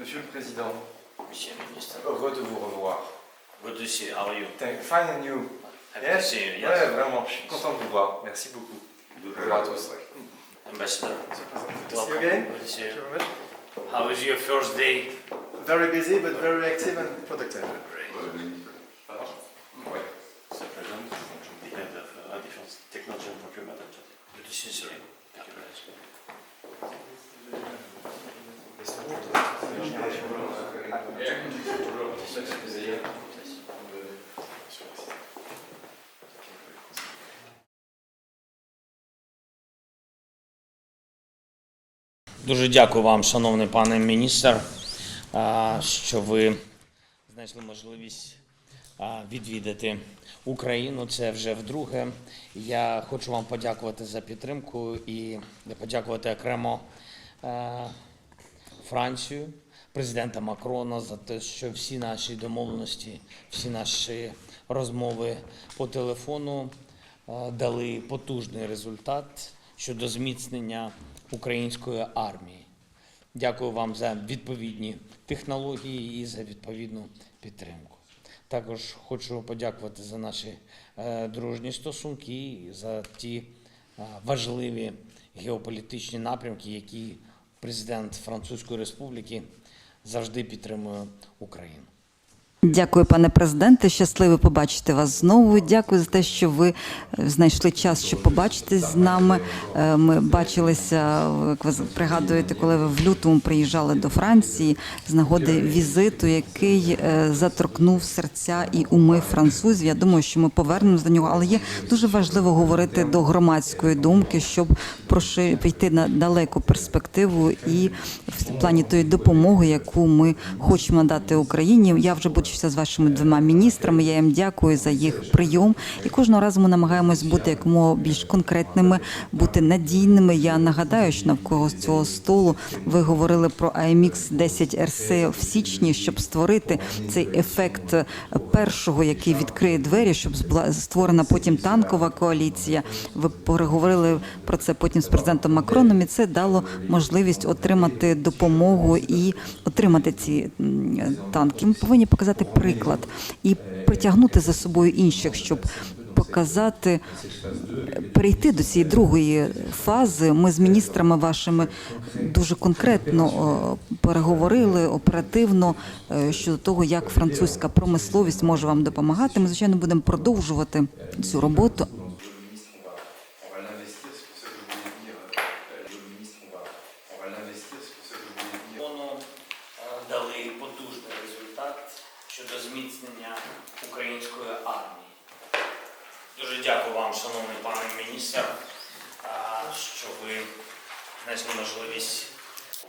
Monsieur le Président, Monsieur le ministre. heureux de vous revoir. Good to see you. How are you? Thank- Fine and you? Yes? Ouais, vraiment, je suis content de vous voir. Merci beaucoup. Bonjour à tous. Ambassador. See Welcome. you again. Good to see Thank you. you very much. How was your first day? Very busy, but very active and productive. Great. Thank you very much. Дуже дякую вам, шановний пане міністр, що ви знайшли можливість відвідати Україну. Це вже вдруге. Я хочу вам подякувати за підтримку і подякувати окремо Францію, президента Макрона за те, що всі наші домовленості, всі наші розмови по телефону е, дали потужний результат щодо зміцнення української армії. Дякую вам за відповідні технології і за відповідну підтримку. Також хочу подякувати за наші е, дружні стосунки і за ті е, важливі геополітичні напрямки, які президент Французької Республіки завжди підтримує Україну. Дякую, пане президенте. Щасливо побачити вас знову. Дякую за те, що ви е, знайшли час, щоб побачитись з нами. Е, Ми бачилися, як ви пригадуєте, коли ви в лютому приїжджали до Франції з нагоди візиту, який е, заторкнув серця і уми французів. Я думаю, що ми повернемось до нього, але є дуже важливо говорити до громадської думки, щоб піти на далеку перспективу і в плані тої допомоги, яку ми хочемо надати Україні. Я вже бачився з вашими двома міністрами. Я їм дякую за їх прийом. І кожного разу ми намагаємось бути якомога більш конкретними, бути надійними. Я нагадаю, що навколо цього столу ви говорили про AMX 10 RC в січні, щоб створити цей ефект першого, який відкриє двері, щоб була створена потім танкова коаліція. Ви переговорили про це потім з президентом Макроном, і це дало можливість отримати допомогу і отримати ці танки. Ми повинні показати приклад і притягнути за собою інших, щоб показати перейти до цієї другої фази. Ми з міністрами вашими дуже конкретно переговорили оперативно е, щодо того, як французька промисловість може вам допомагати. Ми звичайно будемо продовжувати цю роботу. Е, дали потужний результат щодо зміцнення української армії. Дуже дякую вам, шановний пане міністр, е, що ви знайшли можливість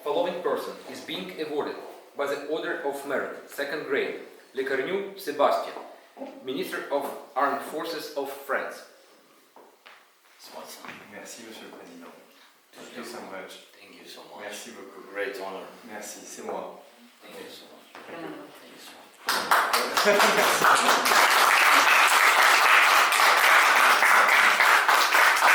Following person is being awarded by the Order of Merit, second grade, Le Carnu Sébastien, Minister of Armed Forces of France. Merci, Monsieur le Président. Thank you so much. Thank you so much. Merci beaucoup. Great honor. Merci, c'est moi. Thank you so much. Obrigado.